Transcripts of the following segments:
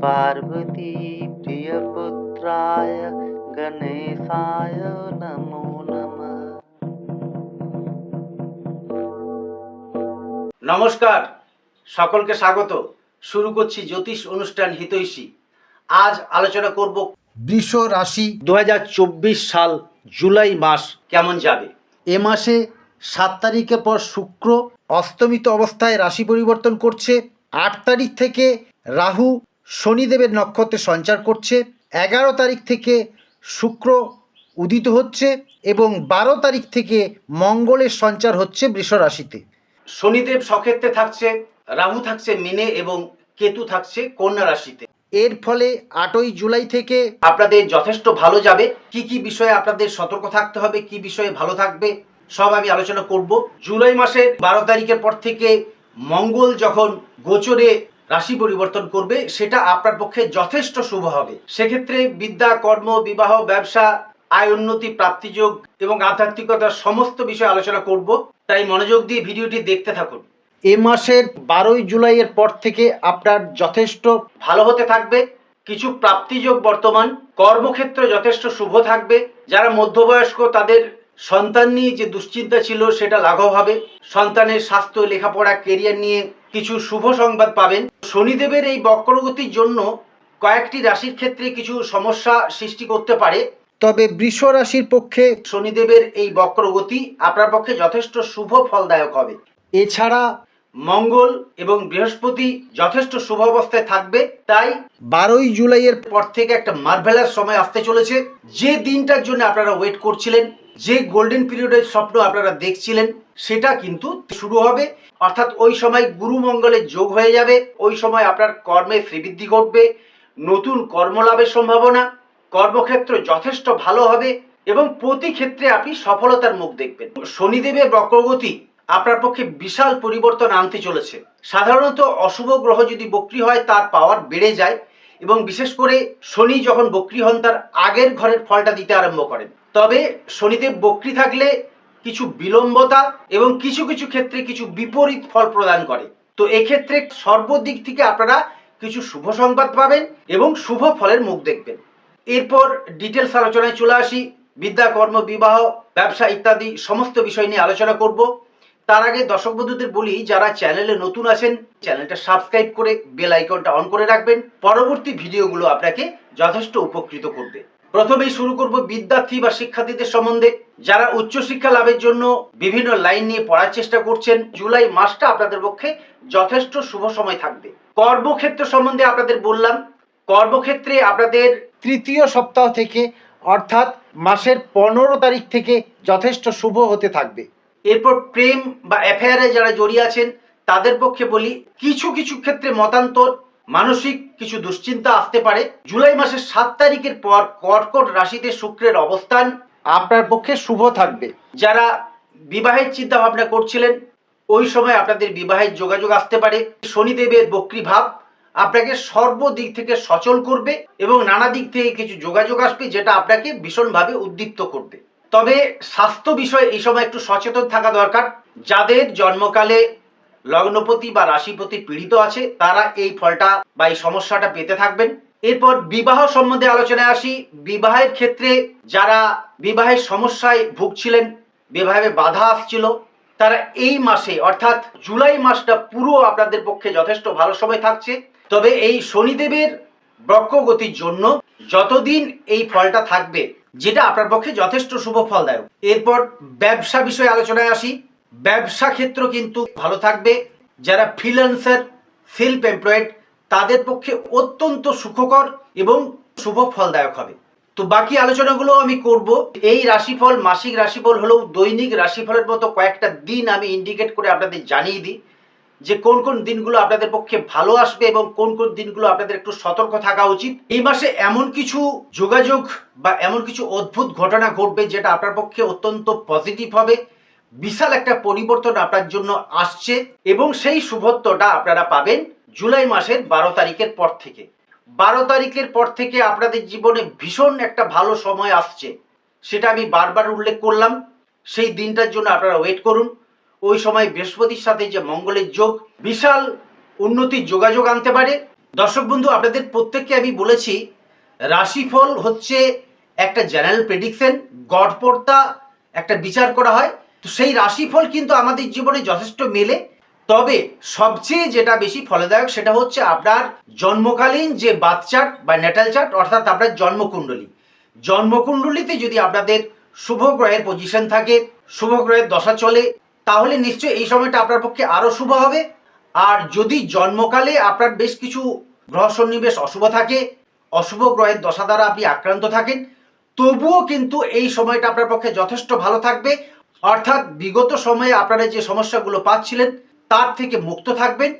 पार्वती प्रियपुत्राय गणेशाय नमो नमः নমস্কার সকলকে স্বাগত শুরু করছি জ্যোতিষ অনুষ্ঠান হিতৈষী আজ আলোচনা করব বৃষ রাশি দু সাল জুলাই মাস কেমন যাবে এ মাসে সাত তারিখের পর শুক্র অস্তমিত অবস্থায় রাশি পরিবর্তন করছে আট তারিখ থেকে রাহু শনিদেবের নক্ষত্রে সঞ্চার করছে এগারো তারিখ থেকে শুক্র উদিত হচ্ছে এবং বারো তারিখ থেকে মঙ্গলের সঞ্চার হচ্ছে বৃষ রাশিতে। শনিদেব সক্ষেত্রে থাকছে রাহু থাকছে মিনে এবং কেতু থাকছে কন্যা রাশিতে। এর ফলে আটই জুলাই থেকে আপনাদের যথেষ্ট ভালো যাবে। কি কি বিষয়ে আপনাদের সতর্ক থাকতে হবে কি বিষয়ে ভালো থাকবে সব আমি আলোচনা করব। জুলাই মাসের বারো তারিখের পর থেকে মঙ্গল যখন গোচরে রাশি পরিবর্তন করবে, সেটা আপনার পক্ষে যথেষ্ট শুভ হবে। সেক্ষেত্রে বিদ্যা, কর্ম, বিবাহ, ব্যবসা, আয়, উন্নতি, প্রাপ্তিযোগ এবং আধ্যাত্মিকতার সমস্ত বিষয়ে আলোচনা করব। তাই মনোযোগ দিয়ে ভিডিওটি দেখতে থাকুন। এ মাসের বারোই জুলাইয়ের পর থেকে আপনার যথেষ্ট ভালো হতে থাকবে। কিছু প্রাপ্তিযোগ বর্তমান, কর্মক্ষেত্র যথেষ্ট শুভ থাকবে। যারা মধ্যবয়স্ক, তাদের সন্তান নিয়ে যে দুশ্চিন্তা ছিল, সেটা লাঘব হবে। সন্তানের স্বাস্থ্য, লেখাপড়া কেরিয়ার নিয়ে কিছু শুভ সংবাদ পাবেন। শনিদেবের এই বক্রগতির জন্য কয়েকটি রাশির ক্ষেত্রে কিছু সমস্যা সৃষ্টি করতে পারে। তবে বৃষ রাশির পক্ষে শনিদেবের এই বক্রগতি আপনার পক্ষে যথেষ্ট শুভ ফলদায়ক হবে। এছাড়া মঙ্গল এবং বৃহস্পতি যথেষ্ট শুভ অবস্থায় থাকবে। তাই বারোই জুলাইয়ের পর থেকে একটা মার্ভেলাস সময় আসতে চলেছে। যে দিনটার জন্য আপনারা ওয়েট করছিলেন যে গোল্ডেন পিরিয়ডের স্বপ্ন আপনারা দেখছিলেন, সেটা কিন্তু শুরু হবে। অর্থাৎ ওই সময় গুরু মঙ্গলের যোগ হয়ে যাবে, ওই সময় আপনার কর্মে শ্রীবৃদ্ধি ঘটবে, নতুন কর্মলাভের সম্ভাবনা, কর্মক্ষেত্র যথেষ্ট ভালো হবে এবং প্রতি ক্ষেত্রে আপনি সফলতার মুখ দেখবেন। শনিদেবের বক্রগতি আপনার পক্ষে বিশাল পরিবর্তন আনতে চলেছে। সাধারণত অশুভ গ্রহ যদি বক্রি হয়, তার পাওয়ার বেড়ে যায়। এবং বিশেষ করে শনি যখন বক্রি হন, তার আগের ঘরের ফলটা দিতে আরম্ভ করেন। তবে শনিদেব বক্রি থাকলে কিছু বিলম্বতা এবং কিছু কিছু ক্ষেত্রে কিছু বিপরীত ফল প্রদান করে। তো এক্ষেত্রে সর্বদিক থেকে আপনারা কিছু শুভ সংবাদ পাবেন এবং শুভ ফলের মুখ দেখবেন। এরপর ডিটেলস আলোচনায় চলে আসি। বিদ্যা, কর্ম, বিবাহ, ব্যবসা ইত্যাদি সমস্ত বিষয় নিয়ে আলোচনা করব। তার আগে দর্শক বন্ধুদের বলি, যারা চ্যানেলে নতুন আছেন, চ্যানেলটা সাবস্ক্রাইব করে বেল আইকনটা অন করে রাখবেন। পরবর্তী ভিডিওগুলো আপনাকে যথেষ্ট উপকৃত করবে। প্রথমেই শুরু করব বিদ্যার্থী বা শিক্ষার্থীদের সম্বন্ধে। যারা উচ্চশিক্ষা লাভের জন্য বিভিন্ন লাইন নিয়ে পড়ার চেষ্টা করছেন, জুলাই মাসটা আপনাদের পক্ষে যথেষ্ট শুভ সময় থাকবে। কর্মক্ষেত্র সম্বন্ধে আপনাদের বললাম। কর্মক্ষেত্রে আপনাদের তৃতীয় সপ্তাহ থেকে অর্থাৎ মাসের পনেরো তারিখ থেকে যথেষ্ট শুভ হতে থাকবে। এরপর প্রেম বা অ্যাফেয়ারে যারা জড়িয়ে আছেন, তাদের পক্ষে বলি, কিছু কিছু ক্ষেত্রে মতান্তর, মানসিক কিছু দুশ্চিন্তা আসতে পারে। জুলাই মাসের সাত তারিখের পর কর্কট রাশিতে শুক্রের অবস্থান আপনার পক্ষে শুভ থাকবে। যারা বিবাহের চিন্তা ভাবনা করছিলেন, ওই সময় আপনাদের বিবাহের যোগাযোগ আসতে পারে। শনিদেবের বক্রী ভাব আপনাকে সর্বদিক থেকে সচল করবে এবং নানা দিক থেকে কিছু যোগাযোগ আসবে যেটা আপনাকে ভীষণভাবে উদ্দীপ্ত করবে। তবে স্বাস্থ্য বিষয়ে এই সময় একটু সচেতন থাকা দরকার। যাদের জন্মকালে লগ্নপতি বা রাশিপতি পীড়িত আছে, তারা এই ফলটা বা এই সমস্যাটা পেতে থাকবেন। এরপর বিবাহ সম্বন্ধে আলোচনায় আসি। বিবাহের ক্ষেত্রে যারা বিবাহের সমস্যায় ভুগছিলেন, বিবাহে বাধা আসছিল, তারা এই মাসে, অর্থাৎ জুলাই মাসটা পুরো আপনাদের পক্ষে যথেষ্ট ভালো সময় থাকছে। তবে এই শনিদেবের বক্রগতির জন্য যতদিন এই ফলটা থাকবে যেটা আপনার পক্ষে যথেষ্ট শুভ ফলদায়ক। এরপর ব্যবসা বিষয়ে আলোচনায় আসি। ব্যবসা ক্ষেত্র কিন্তু ভালো থাকবে। যারা ফ্রিল্যান্সার সেলফ এমপ্লয়েড তাদের পক্ষে অত্যন্ত সুখকর এবং শুভ ফলদায়ক হবে। তো বাকি আলোচনাগুলো আমি করব। এই রাশিফল মাসিক রাশিফল হলেও দৈনিক রাশিফলের মতো কয়েকটা দিন আমি ইন্ডিকেট করে আপনাদের জানিয়ে দিই। যে কোন কোন দিনগুলো আপনাদের পক্ষে ভালো আসবে এবং কোন কোন দিনগুলো আপনাদের একটু সতর্ক থাকা উচিত। এই মাসে এমন কিছু যোগাযোগ বা এমন কিছু অদ্ভুত ঘটনা ঘটবে যেটা আপনার পক্ষে অত্যন্ত পজিটিভ হবে। বিশাল একটা পরিবর্তন আপনার জন্য আসছে এবং সেই শুভত্বটা আপনারা পাবেন জুলাই মাসের বারো তারিখের পর থেকে। বারো তারিখের পর থেকে আপনাদের জীবনে ভীষণ একটা ভালো সময় আসছে। সেটা আমি বারবার উল্লেখ করলাম। সেই দিনটার জন্য আপনারা ওয়েট করুন। ওই সময় বৃহস্পতির সাথে যে মঙ্গলের যোগ, বিশাল উন্নতির যোগাযোগ আনতে পারে। দর্শক বন্ধু, আপনাদের প্রত্যেককে আমি বলেছি, রাশিফল হচ্ছে একটা জেনারেল প্রেডিকশন গড়পড়তা একটা বিচার করা হয়। তো সেই রাশিফল কিন্তু আমাদের জীবনে যথেষ্ট মেলে। তবে সবচেয়ে যেটা বেশি ফলদায়ক সেটা হচ্ছে আপনার জন্মকালীন যে বার্থ চার্ট বা নেটাল চার্ট, অর্থাৎ আপনার জন্মকুণ্ডলী। জন্মকুণ্ডলিতে যদি আপনাদের শুভ গ্রহের পজিশন থাকে, শুভ গ্রহের দশা চলে তাহলে নিশ্চয়ই এই সময়টা আপনার পক্ষে আরও শুভ হবে। আর যদি জন্মকালে আপনার বেশ কিছু গ্রহ সন্নিবেশ অশুভ থাকে, অশুভ গ্রহের দশা দ্বারা আপনি আক্রান্ত থাকেন, তবুও কিন্তু এই সময়টা আপনার পক্ষে যথেষ্ট ভালো থাকবে। অর্থাৎ বিগত সময়ে আপনারা যে সমস্যাগুলো পাচ্ছিলেন, তার থেকে মুক্ত থাকবেন।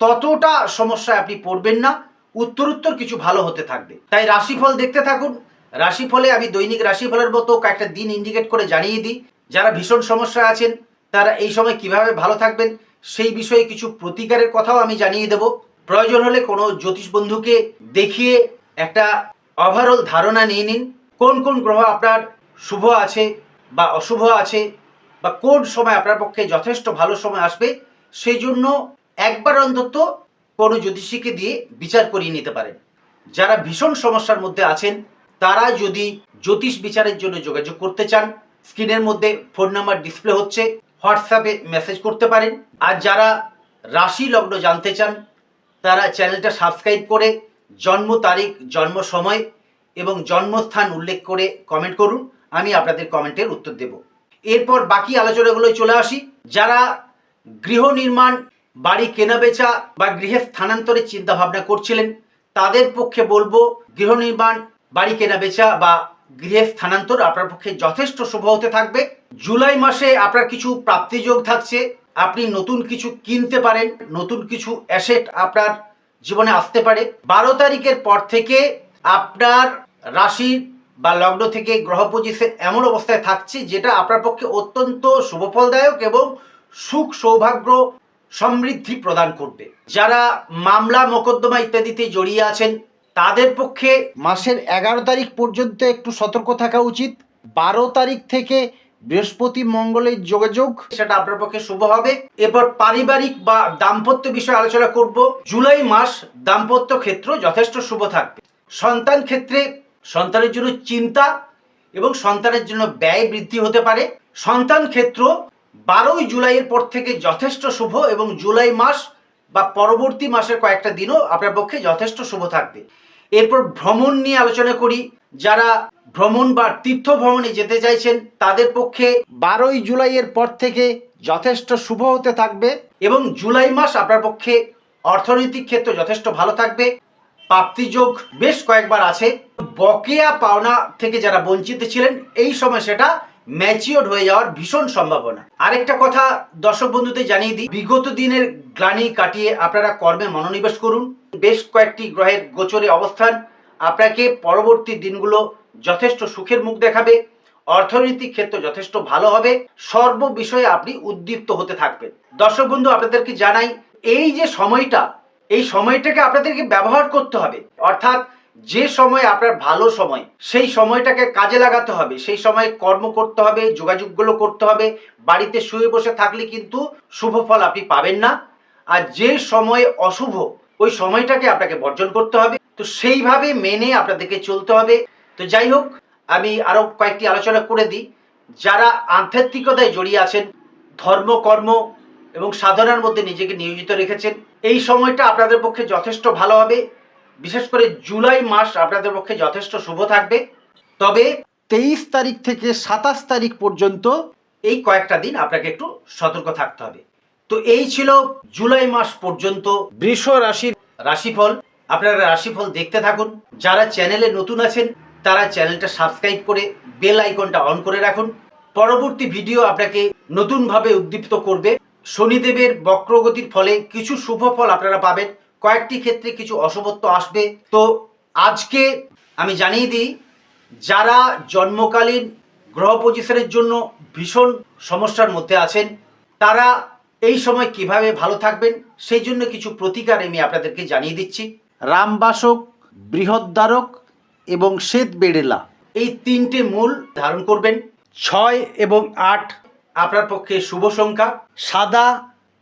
ততটা সমস্যায় আপনি পড়বেন না, উত্তরোত্তর কিছু ভালো হতে থাকবে। তাই রাশিফল দেখতে থাকুন। রাশিফলে আমি দৈনিক রাশিফলের মতো কয়েকটা দিন ইন্ডিকেট করে জানিয়ে দিই। যারা ভীষণ সমস্যায় আছেন তারা এই সময় কীভাবে ভালো থাকবেন সেই বিষয়ে কিছু প্রতিকারের কথাও আমি জানিয়ে দেব। প্রয়োজন হলে কোনো জ্যোতিষ বন্ধুকে দেখিয়ে একটা ওভারঅল ধারণা নিয়ে নিন। কোন কোন গ্রহ আপনার শুভ আছে বা অশুভ আছে বা কোন সময় আপনার পক্ষে যথেষ্ট ভালো সময় আসবে সেই জন্য একবার অন্তত কোনো জ্যোতিষীকে দিয়ে বিচার করিয়ে নিতে পারেন। যারা ভীষণ সমস্যার মধ্যে আছেন, তারা যদি জ্যোতিষ বিচারের জন্য যোগাযোগ করতে চান, স্ক্রিনের মধ্যে ফোন নাম্বার ডিসপ্লে হচ্ছে। হোয়াটসঅ্যাপে মেসেজ করতে পারেন। আর যারা রাশি লগ্ন জানতে চান, তারা চ্যানেলটা সাবস্ক্রাইব করে জন্ম তারিখ, জন্ম সময় এবং জন্মস্থান উল্লেখ করে কমেন্ট করুন। আমি আপনাদের কমেন্টের উত্তর দেব। এরপর বাকি আলোচনাগুলোয় চলে আসি। যারা গৃহ নির্মাণ, বাড়ি কেনাবেচা বা গৃহে স্থানান্তরের চিন্তা ভাবনা করছিলেন, তাদের পক্ষে বলব গৃহ নির্মাণ, বাড়ি কেনাবেচা বা গৃহে স্থানান্তর আপনার পক্ষে যথেষ্ট শুভ হতে থাকবে। জুলাই মাসে আপনার কিছু প্রাপ্তিযোগ থাকছে। আপনি নতুন কিছু কিনতে পারেন, নতুন কিছু অ্যাসেট আপনার জীবনে আসতে পারে। বারো তারিখের পর থেকে আপনার রাশি বা লগ্ন থেকে গ্রহ পজিশন এমন অবস্থায় থাকছে যেটা আপনার পক্ষে অত্যন্ত শুভফলদায়ক এবং সুখ সৌভাগ্য সমৃদ্ধি প্রদান করবে। যারা মামলা, মোকদ্দমা ইত্যাদিতে জড়িয়ে আছেন তাদের পক্ষে মাসের এগারো তারিখ পর্যন্ত একটু সতর্ক থাকা উচিত। বারো তারিখ থেকে বৃহস্পতি মঙ্গলের যোগাযোগ, সেটা আপনার পক্ষে শুভ হবে। এরপর পারিবারিক বা দাম্পত্য বিষয়ে আলোচনা করব। জুলাই মাস দাম্পত্য ক্ষেত্র যথেষ্ট শুভ থাকবে। সন্তান ক্ষেত্রে সন্তানের জন্য চিন্তা এবং সন্তানের জন্য ব্যয় বৃদ্ধি হতে পারে। সন্তান ক্ষেত্র বারোই জুলাইয়ের পর থেকে যথেষ্ট শুভ এবং জুলাই মাস বা পরবর্তী মাসের কয়েকটা দিনও আপনার পক্ষে যথেষ্ট শুভ থাকবে। এরপর ভ্রমণ নিয়ে আলোচনা করি। যারা ভ্রমণ বা তীর্থ ভ্রমণে যেতে চাইছেন, তাদের পক্ষে বারোই জুলাইয়ের পর থেকে যথেষ্ট শুভ হতে থাকবে এবং জুলাই মাস আপনার পক্ষে অর্থনৈতিক ক্ষেত্র যথেষ্ট ভালো থাকবে। প্রাপ্তিযোগ বেশ কয়েকবার আছে। বকেয়া পাওনা থেকে যারা বঞ্চিত ছিলেন, এই সময় সেটা ম্যাচিওর হয়ে যাওয়ার ভীষণ সম্ভাবনা। আরেকটা কথা দর্শক বন্ধুদের জানিয়ে দিই, বিগত দিনের গ্লানি কাটিয়ে আপনারা কর্মে মনোনিবেশ করুন। বেশ কয়েকটি গ্রহের গোচরে অবস্থান। আপনাকে পরবর্তী দিনগুলো যথেষ্ট সুখের মুখ দেখাবে, অর্থনৈতিক ক্ষেত্র যথেষ্ট ভালো হবে, সর্ব বিষয়ে আপনি উদ্দীপ্ত হতে থাকবেন। দর্শক বন্ধু, আপনাদেরকে জানাই, এই যে সময়টা, এই সময়টাকে আপনাদেরকে ব্যবহার করতে হবে। অর্থাৎ যে সময় আপনার ভালো সময়, সেই সময়টাকে কাজে লাগাতে হবে। সেই সময় কর্ম করতে হবে, যোগাযোগগুলো করতে হবে, বাড়িতে শুয়ে বসে থাকলে কিন্তু শুভ ফল আপনি পাবেন না। আর যে সময় অশুভ ওই সময়টাকে আপনাকে বর্জন করতে হবে। তো সেইভাবে মেনে আপনাদেরকে চলতে হবে। তো যাই হোক, আমি আরও কয়েকটি আলোচনা করে দিই। যারা আধ্যাত্মিকতায় জড়িয়ে আছেন, ধর্ম, কর্ম এবং সাধনার মধ্যে নিজেকে নিয়োজিত রেখেছেন, এই সময়টা আপনাদের পক্ষে যথেষ্ট ভালো হবে। বিশেষ করে জুলাই মাস আপনাদের পক্ষে যথেষ্ট শুভ থাকবে। তবে তেইশ তারিখ থেকে সাতাশ তারিখ পর্যন্ত এই কয়েকটা দিন আপনাকে একটু সতর্ক থাকতে হবে। তো এই ছিল জুলাই মাস পর্যন্ত বৃষ রাশির রাশিফল। আপনারা রাশিফল দেখতে থাকুন। যারা চ্যানেলে নতুন আছেন, তারা চ্যানেলটা সাবস্ক্রাইব করে বেল আইকনটা অন করে রাখুন। পরবর্তী ভিডিও আপনাকে নতুনভাবে উদ্দীপ্ত করবে। শনিদেবের বক্রগতির ফলে কিছু শুভ ফল আপনারা পাবেন। কয়েকটি ক্ষেত্রে কিছু অশুভত্ব আসবে। তো আজকে আমি জানিয়ে দিই, যারা জন্মকালীন গ্রহ পজিশনের জন্য ভীষণ সমস্যার মধ্যে আছেন, তারা এই সময় কীভাবে ভালো থাকবেন, সেই জন্য কিছু প্রতিকার আমি আপনাদেরকে জানিয়ে দিচ্ছি। রামবাসক, বৃহদ্বারক এবং শ্বেত বেড়েলা এই তিনটে মূল ধারণ করবেন। ছয় এবং আট আপনার পক্ষে শুভ সংখ্যা, সাদা,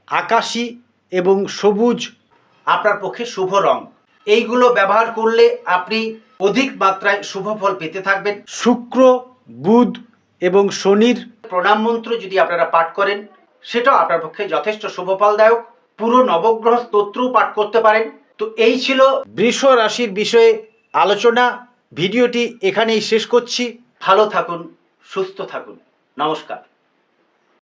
আকাশি এবং সবুজ আপনার পক্ষে শুভ রং। এইগুলো ব্যবহার করলে আপনি অধিক মাত্রায় শুভ ফল পেতে থাকবেন। শুক্র, বুধ এবং শনির প্রণাম মন্ত্র যদি আপনারা পাঠ করেন সেটাও আপনার পক্ষে যথেষ্ট শুভ ফলদায়ক পুরো নবগ্রহ স্তোত্রও পাঠ করতে পারেন। তো এই ছিল বৃষ রাশির বিষয়ে আলোচনা। ভিডিওটি এখানেই শেষ করছি। ভালো থাকুন, সুস্থ থাকুন। নমস্কার।